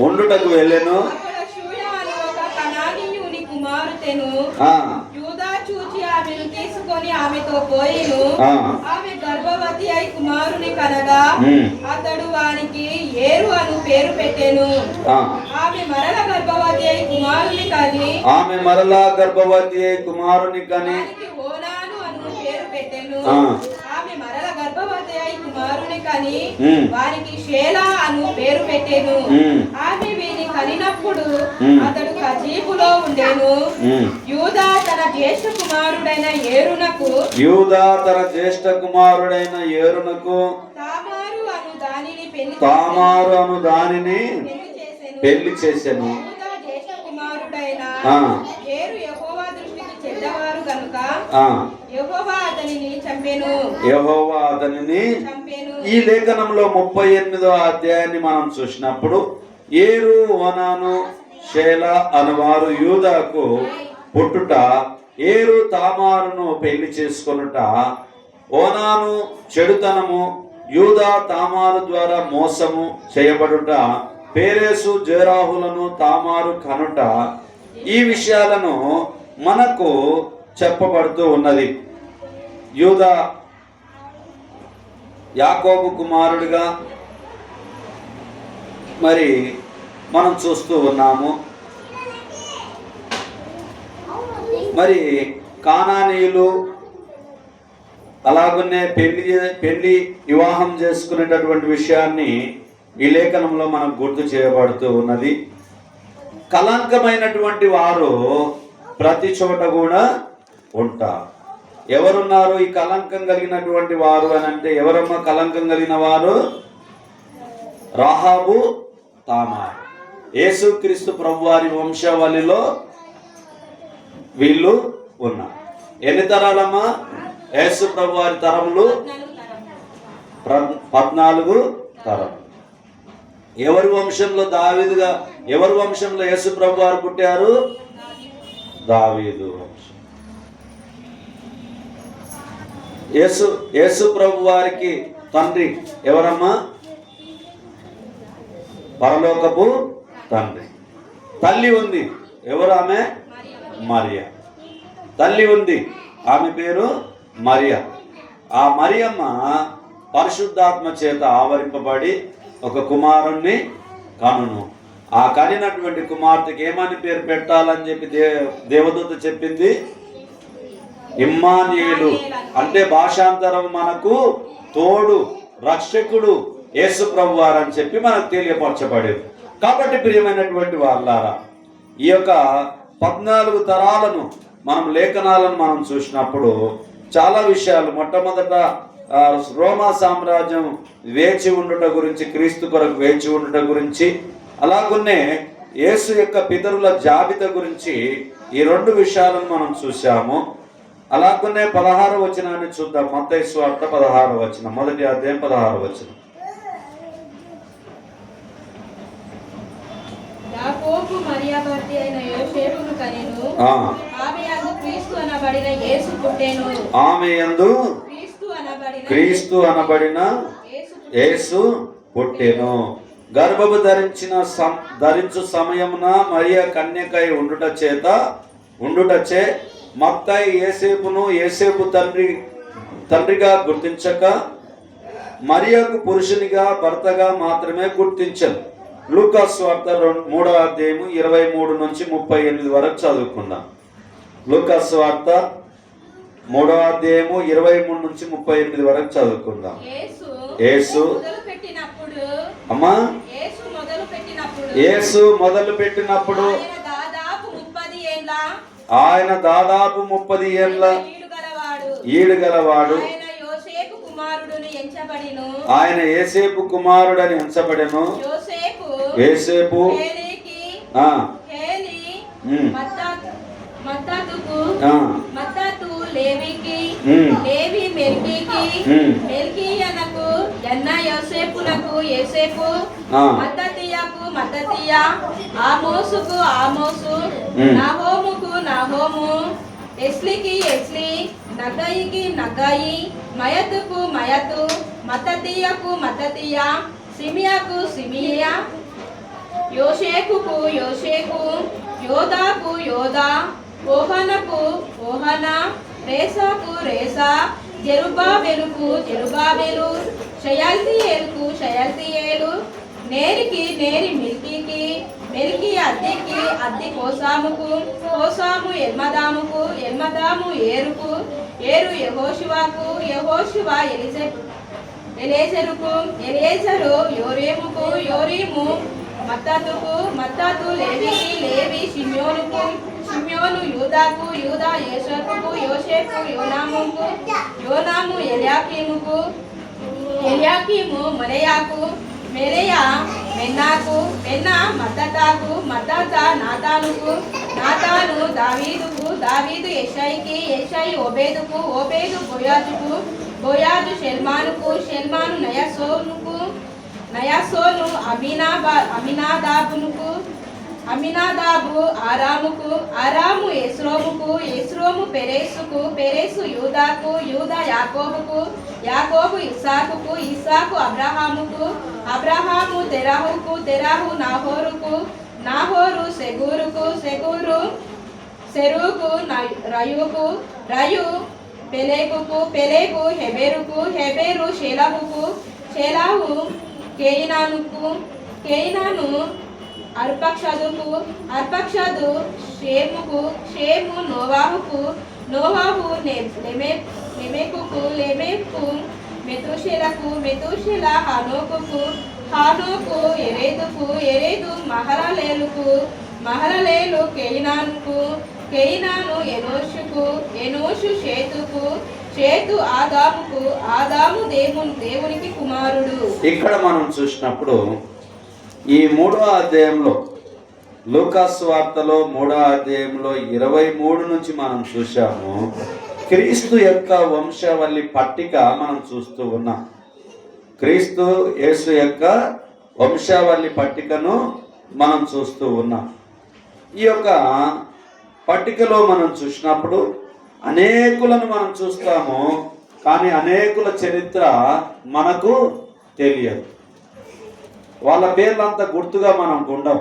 ఉండుటకు వెళ్ళెను. ఆ, చూచి ఆమెను తీసుకొని ఆమెతో పోయిను. ఆమె గర్భవతి అయి కుమారుని కనగా అతడు వానికి ఏరు అను పేరు పెట్టెను. ఆమె మరల గర్భవతి అయి కుమారుని కని ఆమె మరలా గర్భవతి అయి కుమారుని కని వానికి ఓనాను అను పేరు పెట్టెను ఆ. ఆమె మరల గర్భవతి అయి కుమారుని కని ఉమ్. వానికి షేలా అను పేరు పెట్టెను. ఆమె వీని కనినప్పుడు ఉమ్. అతడు కజీపులో ఉండెను. యూదా తన జ్యేష్ఠ కుమారుడైన ఏరునకు యూదా తన జ్యేష్ఠ కుమారుడైన ఏరునకు తామారు అను దానిని పెళ్ళి తామారు అను దానిని పెళ్ళి జ్యేష్ఠ కుమారుడైన. ఏరు యెహోవా దృష్టికి చెడ్డవారు గనుక ఆ. యెహోవా అతనిని చంపెను. యెహోవా అతనిని చంపెను. ఈ లేఖనంలో ముప్పై ఎనిమిదో అధ్యాయాన్ని మనం చూసినప్పుడు ఏరు వనాను శైల అనువారు యూదాకు పుట్టుట ఏరు తామారును పెళ్ళి చేసుకొనుట ఓనాను చెడుతనము యూదా తామారు ద్వారా మోసము చేయబడుట పేరేసు జయరాహులను తామారు కనుట ఈ విషయాలను మనకు చెప్పబడుతూ ఉన్నది. యూదా యాకోబు కుమారుడిగా మరి మనం చూస్తూ ఉన్నాము. మరి కానానీయులు అలాగనే పెళ్ళి పెళ్ళి వివాహం చేసుకునేటటువంటి విషయాన్ని ఈ లేఖనంలో మనకు గుర్తు చేయబడుతూ ఉన్నది. కలంకమైనటువంటి వారు ప్రతి చోట కూడా ఉంటారు. ఎవరున్నారు ఈ కలంకం కలిగినటువంటి వారు అని అంటే ఎవరమ్మ కలంకం కలిగిన వారు? రాహాబు తామార్. యేసుక్రీస్తు ప్రభువారి వంశావళిలో వీళ్ళు ఉన్నారు. ఎన్ని తరాలమ్మా? యేసు ప్రభువారి తరములు? పద్నాలుగు తరం. ఎవరి వంశంలో దావీదుగా ఎవరి వంశంలో యేసు ప్రభు వారు పుట్టారు? దావీదు వంశం. యేసు యేసు ప్రభు వారికి తండ్రి ఎవరమ్మా? పరలోకపు తండ్రి. తల్లి ఉంది. ఎవరు ఆమె? మరియా. తల్లి ఉంది. ఆమె పేరు మరియా. ఆ మరియమ్మ పరిశుద్ధాత్మ చేత ఆవరింపబడి ఒక కుమారుణ్ణి కనును. ఆ కనినటువంటి కుమార్తెకి ఏమని పేరు పెట్టాలని చెప్పి దే దేవదూత చెప్పింది? ఇమ్మానియులు. అంటే భాషాంతరం మనకు తోడు రక్షకుడు యేసు ప్రభు అని చెప్పి మనకు తెలియపరచబడేది. కాబట్టి ప్రియమైనటువంటి వాళ్ళారా ఈ యొక్క పద్నాలుగు తరాలను మనం లేఖనాలను మనం చూసినప్పుడు చాలా విషయాలు మొట్టమొదట రోమా సామ్రాజ్యం వేచి ఉండుట గురించి క్రీస్తు కొరకు వేచి ఉండుట గురించి అలాగున్నే యేసు యొక్క పితరుల జాబితా గురించి ఈ రెండు విషయాలను మనం చూసాము అలాగునే పదహారు వచనాన్ని చూద్దాం. మత్తయి స్వార్థ పదహారు వచనం. మొదటి అధ్యాయం పదహారు వచనం. కనెను ఆమె యందు క్రీస్తు అనబడిన యేసు పుట్టెను. గర్భము ధరించిన ధరించు సమయమున మరియ కన్యకై ఉండుట చేత ఉండుటచే మత్తాయి ఏసేపును ఏసేపు తండ్రి తండ్రిగా గుర్తించక మరియకు పురుషునిగా భర్తగా మాత్రమే గుర్తించను. లూకాస్ వార్త రెండు మూడో అధ్యాయము ఇరవై మూడు నుంచి ముప్పై ఎనిమిది వరకు చదువుకుందాం. లూకాస్ వార్త మూడో అధ్యాయము ఇరవై మూడు నుంచి ముప్పై ఎనిమిది వరకు చదువుకుందాం. పెట్టినప్పుడు అమ్మా? యేసు మొదలు పెట్టినప్పుడు ఆయన దాదాపు ముప్పది ఏళ్ళ ఈడు గలవాడు ఈడు గలవాడు ఆయన ఏసేపు కుమారుడని ఉంచబడెను. ఏసేపు మత్తాతుకు మత్తాతు లేవికి లేవి మెల్కీయనకు ఎన్న యోసేపునకు యోసేపు ఆ, మత్తతియకు మత్తతియ ఆమోసుకు ఆమోసు ఉమ్. నహోముకు నహోము ఎస్లికి ఎస్లి నగయికి నగయి మయతుకు మయతు మత్తతియకు మత్తతియ సిమియాకు సిమియా యోషేకు యోధాకు యోధా ఓహనకు ఓహన రేసాకు రేసా జెరుబాబెలుకు జెరుబాబెలు షయల్తీయేలుకు షయల్తీయేలు నేరికి నేరి మిల్కీకి మెరికి అద్దెకి అద్దె కోసాముకు కోసాము ఎల్మదాముకు ఎల్మదాము ఏరుకు ఏరు యహోశివాకు యహోశివ ఎలిజె ఎలేజరుకు ఎలేజరు యోరేముకు యోరేము మత్తాతుకు మత్తాతు లేవికి లేవి షిమ్యోనుకు షిమ్యోను యూదాకు యూదా యేషకుకు యోషేకు యోనాముకు యోనాము ఎలియాకీముకు ఎలియాకీము మొలయాకు మెరయా మెన్నాకు మెన్న మద్దతాకు మద్దత నాతానుకు నాతాను దావీదుకు దావీదు యెషయికి యెషయి ఓబేదుకు ఓబేదు బోయాజుకు బోయాజు షెల్మానుకు షెల్మాను నయసోనుకు నయాసోను అమినాబా అమినాదాబునుకు అమినాదాబు ఆరాముకు ఆరాము ఎస్రోముకు ఎస్రోము పెరేసుకు పెరేసు యూదాకు యూదా యాకోబుకు యాకోబు ఇస్సాకుకు ఇస్సాకు అబ్రహాముకు అబ్రహాము తెరాహుకు తెరాహు నాహోరుకు నాహోరు సెగూరుకు సెగూరు సెరుకు రయుకు రయు పెలేగుకు పెలేకు హెబేరుకు హెబేరు షేలాహుకు షేలాహు కేయినానుకు కేయినాను అర్పక్షదుకు అర్పక్షదు షేముకు షేము నోవాహుకు నోవాహు నె- లెమె మెతుషిలకు లెమెకు మెతుషెలకు మెతుషెల హనోకుకు హానోకు ఎరేదుకు ఎరేదు మహరలేలుకు మహరలేలు కెయినాన్కు కెయినాను ఎనోషుకు ఎనోషు షేతుకు చేతు ఆదాముకు ఆదాము దేవుని దేవునికి కుమారుడు. ఇక్కడ మనం చూసినప్పుడు ఈ మూడో అధ్యాయంలో లూకాస్ వార్తలో మూడో అధ్యాయంలో ఇరవై మూడు నుంచి మనం చూసాము క్రీస్తు యొక్క వంశవల్లి పట్టిక మనం చూస్తూ ఉన్నాం. క్రీస్తు యేసు యొక్క వంశావళి పట్టికను మనం చూస్తూ ఉన్నాం. ఈ యొక్క పట్టికలో మనం చూసినప్పుడు అనేకులను మనం చూస్తాము కానీ అనేకుల చరిత్ర మనకు తెలియదు. వాళ్ళ పేర్లంతా గుర్తుగా మనం ఉండవు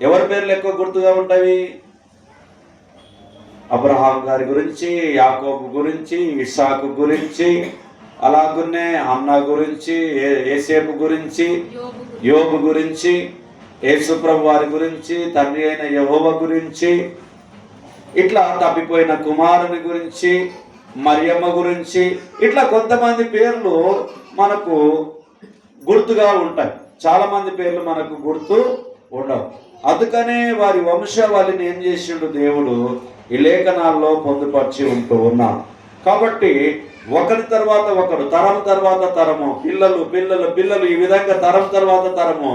ఎవరి పేర్లు ఎక్కువ గుర్తుగా ఉంటాయి? అబ్రహాం గారి గురించి యాకోబు గురించి ఇషాకు గురించి అలాగునే అన్న గురించి ఏ- ఏసేపు గురించి యోగు గురించి యేసుప్రభు వారి గురించి తండ్రి అయిన యహోవ గురించి ఇట్లా తప్పిపోయిన కుమారుని గురించి మరియమ్మ గురించి ఇట్లా కొంతమంది పేర్లు మనకు గుర్తుగా ఉంటాయి. చాలా మంది పేర్లు మనకు గుర్తు ఉండవు. అందుకనే వారి వంశావళిని ఏం చేసిండు దేవుడు? ఈ లేఖనాల్లో పొందుపరిచి ఉంటూ ఉన్నాం కాబట్టి ఒకరి తర్వాత ఒకరు తరం తర్వాత తరము పిల్లలు పిల్లలు పిల్లలు ఈ విధంగా తరం తర్వాత తరము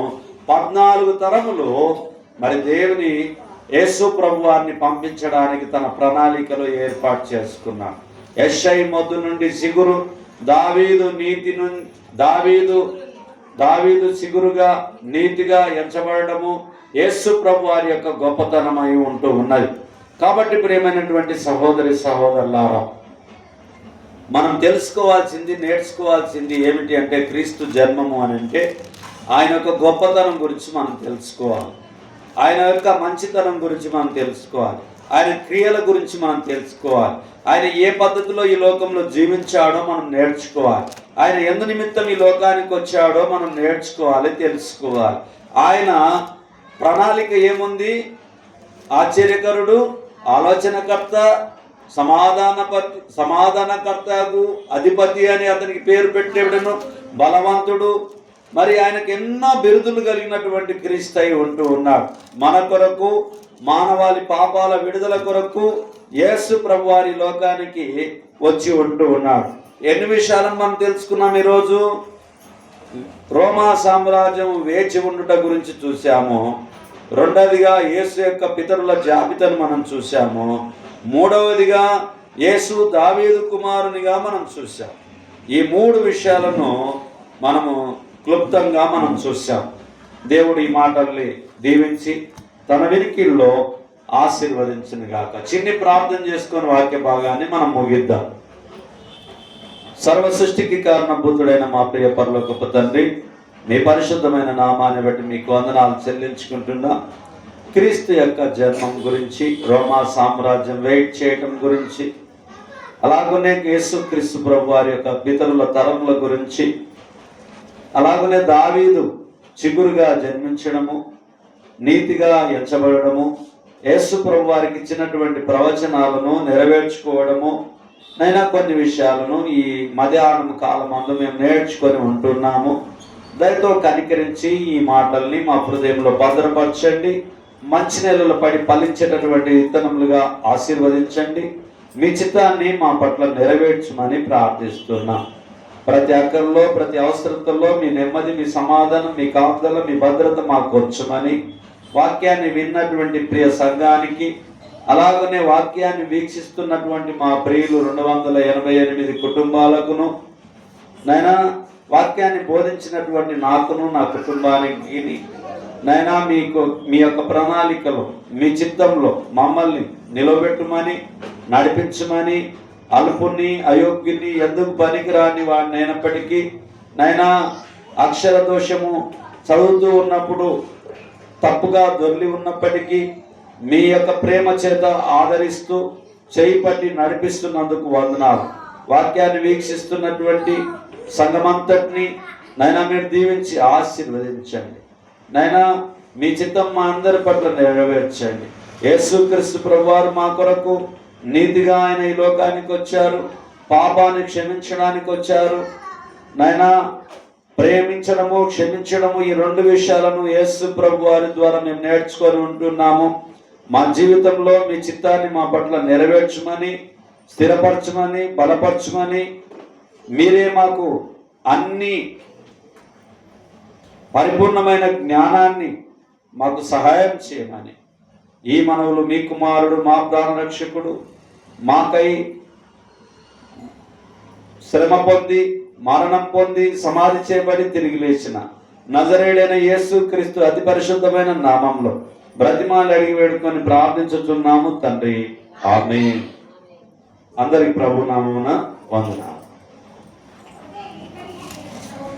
పద్నాలుగు తరములు మరి దేవుని యేసు ప్రభువారిని పంపించడానికి తన ప్రణాళికలో ఏర్పాటు చేసుకున్నాను ఎస్ఐ మొద్దు నుండి సిగురు దావీదు నీతి నుండి దావీదు దావీదు సిగురుగా నీతిగా ఎంచబడము యేసు ప్రభు వారి యొక్క గొప్పతనమై ఉంటూ ఉన్నది. కాబట్టి ప్రియమైనటువంటి సహోదరి సహోదరులారా మనం తెలుసుకోవాల్సింది నేర్చుకోవాల్సింది ఏమిటి అంటే క్రీస్తు జన్మము అని అంటే ఆయన యొక్క గొప్పతనం గురించి మనం తెలుసుకోవాలి. ఆయన యొక్క మంచితనం గురించి మనం తెలుసుకోవాలి. ఆయన క్రియల గురించి మనం తెలుసుకోవాలి. ఆయన ఏ పద్ధతిలో ఈ లోకంలో జీవించాడో మనం నేర్చుకోవాలి. ఆయన ఎందు నిమిత్తం ఈ లోకానికి వచ్చాడో మనం నేర్చుకోవాలి తెలుసుకోవాలి. ఆయన ప్రణాళిక ఏముంది? ఆశ్చర్యకరుడు ఆలోచనకర్త సమాధానపతి సమాధానకర్తకు అధిపతి అని అతనికి పేరు పెట్టేవిడను? బలవంతుడు మరి ఆయనకు ఎన్నో బిరుదులు కలిగినటువంటి క్రీస్తయి ఉంటూ ఉన్నాడు మన కొరకు మానవాళి పాపాల విడుదల కొరకు యేసు ప్రభు వారి లోకానికి వచ్చి ఉంటూ ఉన్నాడు ఎన్ని విషయాలను మనం తెలుసుకున్నాం ఈరోజు? రోమా సామ్రాజ్యం వేచి ఉండుట గురించి చూసాము రెండవదిగా యేసు యొక్క పితరుల జాబితాను మనం చూసాము మూడవదిగా యేసు దావీదు కుమారునిగా మనం చూసాం ఈ మూడు విషయాలను మనము క్లుప్తంగా మనం చూసాం దేవుడు ఈ మాటల్ని దీవించి తన వినికిల్లో ఆశీర్వదించిన గాక చిన్ని ప్రార్థన చేసుకుని వాక్య భాగాన్ని మనం ముగిద్దాం. సర్వ సృష్టికి కారణభూతుడైన మా ప్రియ పరలోకపు తండ్రి మీ పరిశుద్ధమైన నామాన్ని బట్టి మీకు వందనాలు చెల్లించుకుంటున్నా. క్రీస్తు యొక్క జన్మం గురించి రోమా సామ్రాజ్యం వెయిట్ చేయటం గురించి అలాగనే యేసు క్రీస్తు ప్రభు వారి యొక్క పితరుల తరముల గురించి అలాగనే దావీదు చిగురుగా జన్మించడము నీతిగా ఎంచబడము యేసు ప్రభు వారికి ఇచ్చినటువంటి ప్రవచనాలను నెరవేర్చుకోవడము నైనా కొన్ని విషయాలను ఈ మధ్యాహ్నం కాలం అందు మేము నేర్చుకొని ఉంటున్నాము. దయతో కనికరించి ఈ మాటల్ని మా హృదయంలో భద్రపరచండి. మంచి నెలలు పడి ఫలించేటటువంటి విత్తనములుగా ఆశీర్వదించండి. మీ చిత్తాన్ని మా పట్ల నెరవేర్చమని ప్రార్థిస్తున్నాం. ప్రతి అక్కర్లో ప్రతి అవసరతల్లో మీ నెమ్మది మీ సమాధానం మీ కాపుదల మీ భద్రత మాకు వచ్చుమని వాక్యాన్ని విన్నటువంటి ప్రియ సంఘానికి అలాగనే వాక్యాన్ని వీక్షిస్తున్నటువంటి మా ప్రియులు రెండు వందల ఎనభై ఎనిమిది కుటుంబాలకును నైనా వాక్యాన్ని బోధించినటువంటి నాకును నా కుటుంబానికి నైనా మీకు మీ యొక్క ప్రణాళికలో మీ చిత్తంలో మమ్మల్ని నిలబెట్టుమని నడిపించమని అల్పుని అయోగ్యుని ఎందుకు పనికిరాని వాడిని అయినప్పటికీ నైనా అక్షర దోషము చదువుతూ ఉన్నప్పుడు తప్పుగా దొర్లి ఉన్నప్పటికీ మీ యొక్క ప్రేమ చేత ఆదరిస్తూ చేయి పట్టి నడిపిస్తున్నందుకు వందనాలు. వాక్యాన్ని వీక్షిస్తున్నటువంటి సంఘమంతటిని నైనా మీరు దీవించి ఆశీర్వదించండి. నైనా మీ చిత్తం మా అందరి పట్ల నెరవేర్చండి. యేసుక్రీస్తు ప్రభువారు మా కొరకు నీతిగా ఆయన ఈ లోకానికి వచ్చారు. పాపాన్ని క్షమించడానికి వచ్చారు. నాయనా ప్రేమించడము క్షమించడము ఈ రెండు విషయాలను యేసు ప్రభు వారి ద్వారా మేము నేర్చుకొని ఉంటున్నాము. మా జీవితంలో మీ చిత్తాన్ని మా పట్ల నెరవేర్చమని స్థిరపరచమని బలపరచమని మీరే మాకు అన్ని పరిపూర్ణమైన జ్ఞానాన్ని మాకు సహాయం చేయమని ఈ మనవులు మీ కుమారుడు మా ప్రాణ రక్షకుడు. మాకై శ్రమ పొంది మరణం పొంది సమాధి చేయబడి తిరిగి లేచిన నజరేడైన యేసు క్రీస్తు అతి పరిశుద్ధమైన నామంలో బ్రతిమాలు అడిగి వేడుకొని ప్రార్థించుచున్నాము తండ్రి. ఆమె అందరికి ప్రభు నామమున వందనాలు.